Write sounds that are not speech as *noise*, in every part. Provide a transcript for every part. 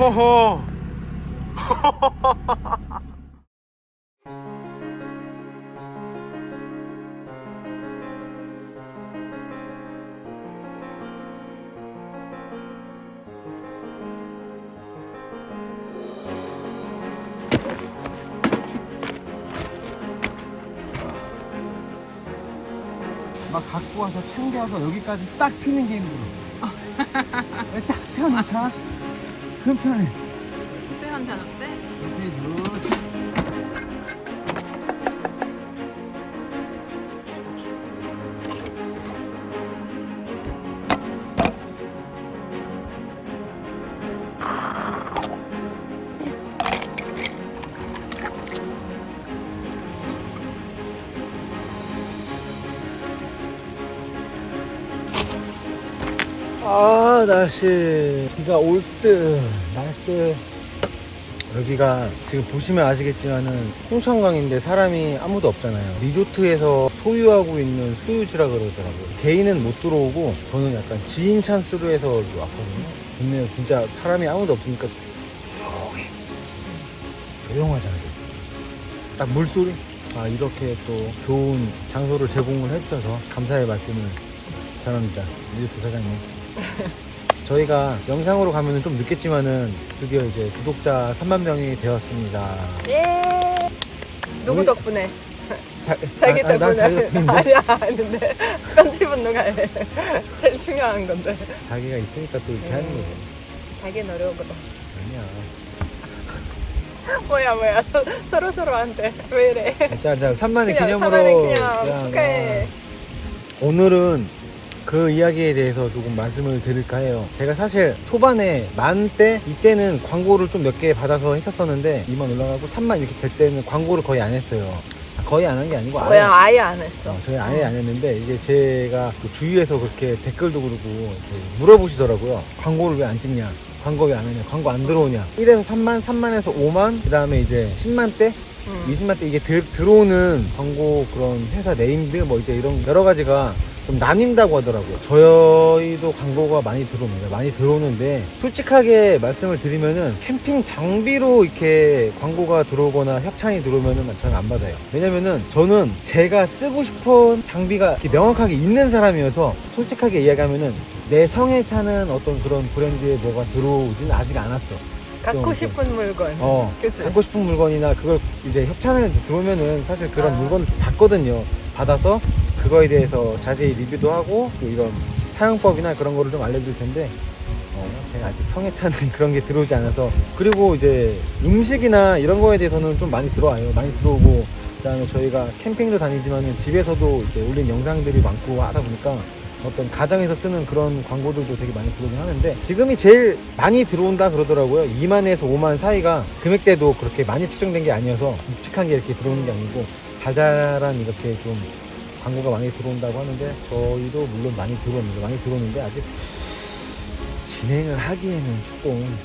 허허. 막 갖고 와서 챙겨서 여기까지 딱 피는 게 힘들어. 딱 펴놓자. 그럼 편해. 그때 한잔 어때? 이렇게 아 날씨. 비가 올 듯 날 듯. 여기가 지금 보시면 아시겠지만은 홍천강인데 사람이 아무도 없잖아요. 리조트에서 소유하고 있는 소유지라 그러더라고요. 개인은 못 들어오고 저는 약간 지인 찬스로 해서 왔거든요. 좋네요. 진짜 사람이 아무도 없으니까 조용해. 조용하잖아요. 딱 물소리? 아 이렇게 또 좋은 장소를 제공을 해주셔서 감사의 말씀을 전합니다. 리조트 사장님 저희가 영상으로 가면은 좀 늦겠지만은 드디어 이제 구독자 3만 명이 되었습니다. 예. 누구 우리- 덕분에? 자, 자기 아, 아, 난 덕분에. 자기 덕분인데 *laughs* 아니야, 아닌데. 편집은 누가 해? 제일 중요한 건데. 자기가 있으니까 또 이렇게 음. 하는 거죠. 자기 노력으로. 아니야. *laughs* 뭐야, 뭐야. 서로 서로한테 왜 이래? 자, 자, 3만의 그냥 기념으로. 사만은 그냥 축하해. 어, 오늘은 그 이야기에 대해서 조금 말씀을 드릴까 해요. 제가 사실 초반에 만 때, 이때는 광고를 좀 몇 개 받아서 했었었는데, 2만 올라가고 3만 이렇게 될 때는 광고를 거의 안 했어요. 아, 거의 안 한 게 아니고, 아예 뭐야, 아예 안 했어. 어, 저희 아예 안 했는데 이게 제가 그 주위에서 그렇게 댓글도 그러고 물어보시더라고요. 광고를 왜 안 찍냐? 광고 왜 안 하냐? 광고 안 들어오냐? 1에서 3만, 3만에서 5만, 그 다음에 이제 10만 대, 음. 20만 대 이게 들, 들어오는 광고 그런 회사 네임들 뭐 이제 이런 여러 가지가 좀 나뉜다고 하더라고요. 저희도 광고가 많이 들어옵니다. 많이 들어오는데 솔직하게 말씀을 드리면은 캠핑 장비로 이렇게 광고가 들어오거나 협찬이 들어오면은 저는 안 받아요. 왜냐면은 저는 제가 쓰고 싶은 장비가 명확하게 있는 사람이어서 솔직하게 이야기하면은 내 성에 차는 어떤 그런 브랜드의 뭐가 들어오진 아직 않았어. 갖고 좀 싶은 물건. 어, 그치? 갖고 싶은 물건이나 그걸 이제 협찬을 들어오면은 사실 그런 아. 물건을 좀 받거든요. 받아서 그거에 대해서 자세히 리뷰도 하고 또 이런 사용법이나 그런 거를 좀 알려줄 텐데 어, 제가 아직 성에 차는 *laughs* 그런 게 들어오지 않아서 그리고 이제 음식이나 이런 거에 대해서는 좀 많이 들어와요. 많이 들어오고 그다음에 저희가 캠핑도 다니지만은 집에서도 이제 올린 영상들이 많고 하다 보니까 어떤 가정에서 쓰는 그런 광고들도 되게 많이 들어오긴 하는데 지금이 제일 많이 들어온다 그러더라고요 2만에서 5만 사이가 금액대도 그렇게 많이 측정된 게 아니어서 묵직한 게 이렇게 들어오는 게 아니고 자잘한 이렇게 좀 광고가 많이 들어온다고 하는데 저희도 물론 많이 들어옵니다 많이 들어오는데 아직 진행을 하기에는 조금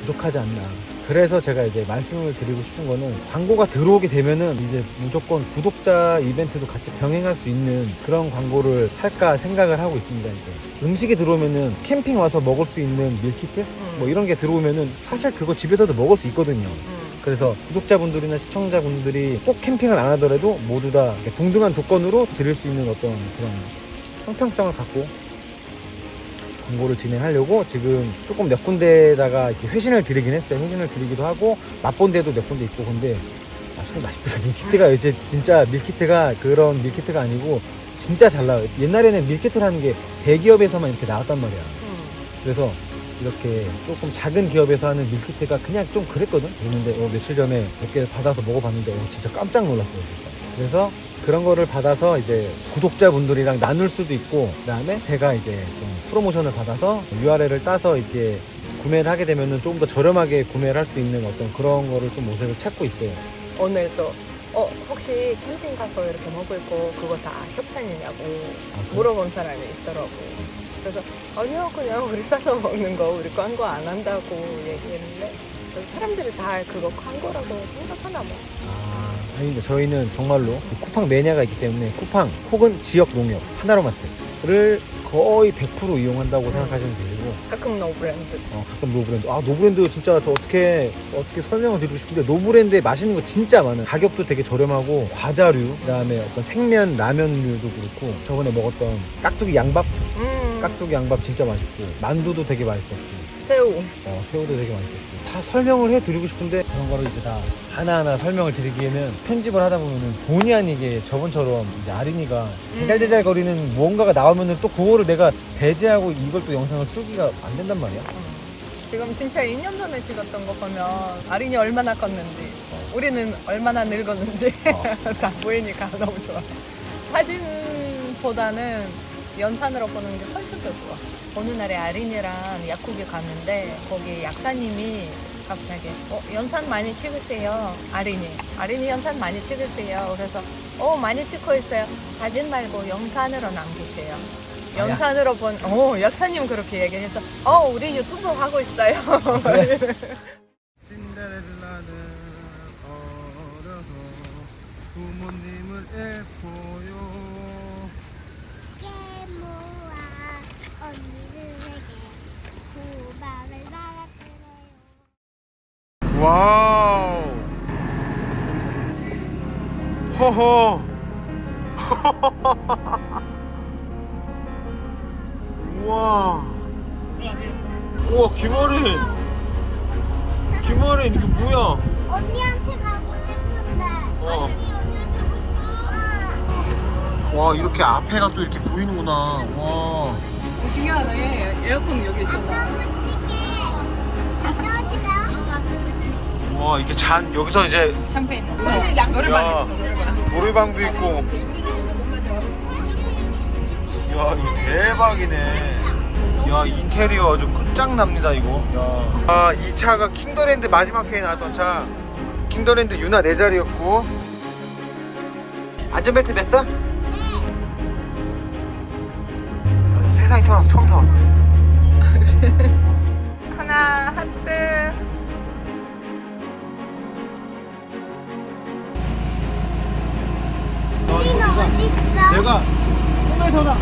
부족하지 않나 그래서 제가 이제 말씀을 드리고 싶은 거는 광고가 들어오게 되면은 이제 무조건 구독자 이벤트도 같이 병행할 수 있는 그런 광고를 할까 생각을 하고 있습니다 이제 음식이 들어오면은 캠핑 와서 먹을 수 있는 밀키트 음. 뭐 이런 게 들어오면은 사실 그거 집에서도 먹을 수 있거든요 음. 그래서 구독자분들이나 시청자분들이 꼭 캠핑을 안 하더라도 모두 다 동등한 조건으로 드릴 수 있는 어떤 그런 형평성을 갖고 광고를 진행하려고 지금 조금 몇 군데다가 이렇게 회신을 드리긴 했어요. 회신을 드리기도 하고 맛본 데도 몇 군데 있고 근데 맛있긴 맛있더라. 밀키트가 이제 진짜 밀키트가 그런 밀키트가 아니고 진짜 잘 나와요. 옛날에는 밀키트라는 게 대기업에서만 이렇게 나왔단 말이야. 음. 그래서 이렇게 조금 작은 기업에서 하는 밀키트가 그냥 좀 그랬거든. 그랬는데 어, 며칠 전에 몇 개 받아서 먹어봤는데 어, 진짜 깜짝 놀랐어요, 진짜. 그래서 그런 거를 받아서 이제 구독자분들이랑 나눌 수도 있고 그다음에 제가 이제 좀 프로모션을 받아서 URL을 따서 이렇게 구매를 하게 되면은 조금 더 저렴하게 구매를 할 수 있는 어떤 그런 거를 좀 모색을 찾고 있어요. 오늘 또, 어, 혹시 캠핑 가서 이렇게 먹을 거 그거 다 협찬이냐고 아? 물어본 사람이 있더라고. 그래서 아니요, 그냥 우리 싸서 먹는 거 우리 광고 안 한다고 얘기했는데 그래서 사람들이 다 그거 광고라고 생각하나 봐. 아, 아닙니다. 저희는 정말로 쿠팡 매니아가 있기 때문에 쿠팡 혹은 지역 농협 하나로마트를 거의 100% 이용한다고 생각하시면 되시고 가끔 노 브랜드. 어, 가끔 노브랜드. 아, 노브랜드 진짜 저 어떻게, 어떻게 설명을 드리고 싶은데, 노브랜드에 맛있는 거 진짜 많아요. 가격도 되게 저렴하고, 과자류, 그 다음에 어떤 생면, 라면류도 그렇고, 저번에 먹었던 깍두기 양밥? 음, 깍두기 양밥 진짜 맛있고, 만두도 되게 맛있었고, 새우. 어, 새우도 되게 맛있었고. 다 설명을 해드리고 싶은데, 그런 거를 이제 다 하나하나 설명을 드리기에는 편집을 하다 보면은 본의 아니게 저번처럼 이제 아린이가 제잘제잘 거리는 무언가가 나오면은 또 그거를 내가 배제하고 이걸 또 영상을 쓰기가 안 된단 말이야. 음. 지금 진짜 2년 전에 찍었던 거 보면 아린이 얼마나 컸는지, 우리는 얼마나 늙었는지 어. *laughs* 다 보이니까 너무 좋아. 사진보다는 연산으로 보는 게 훨씬 더 좋아. 어느 날에 아린이랑 약국에 갔는데 거기 약사님이 갑자기 어, 연산 많이 찍으세요. 아린이. 아린이 연산 많이 찍으세요. 그래서 어 많이 찍고 있어요. 사진 말고 영상으로 남기세요. 아, 영상으로 본, 어, 약사님 그렇게 얘기해서, 어, 우리 유튜브 하고 있어요. 어려서 부모님을 애포요 고마움을 말아드려요. 와우. *laughs* 호호. 우와. 우와 김어린. 김어린 이게 뭐야? 언니한테 가고 싶은데. 어. 와 이렇게 앞에가 또 이렇게 보이는구나. 와. 신기하네. 에어컨 여기 있어. 와 이게 잔 여기서 이제 샴페인. 야, 노래방 있어, 노래방. 노래방도 있고. 야, 이 대박이네. 야, 인테리어 아주 끝장납니다, 이거. 야. 아, 이 차가 킹더랜드 마지막 회에 나왔던 차. 킹더랜드 유나 네 자리였고. 안전벨트 맸어? 세상에 태어나서 처음 타봤어. *laughs* 하나, 하트. 있어? 내가 있는 차 와.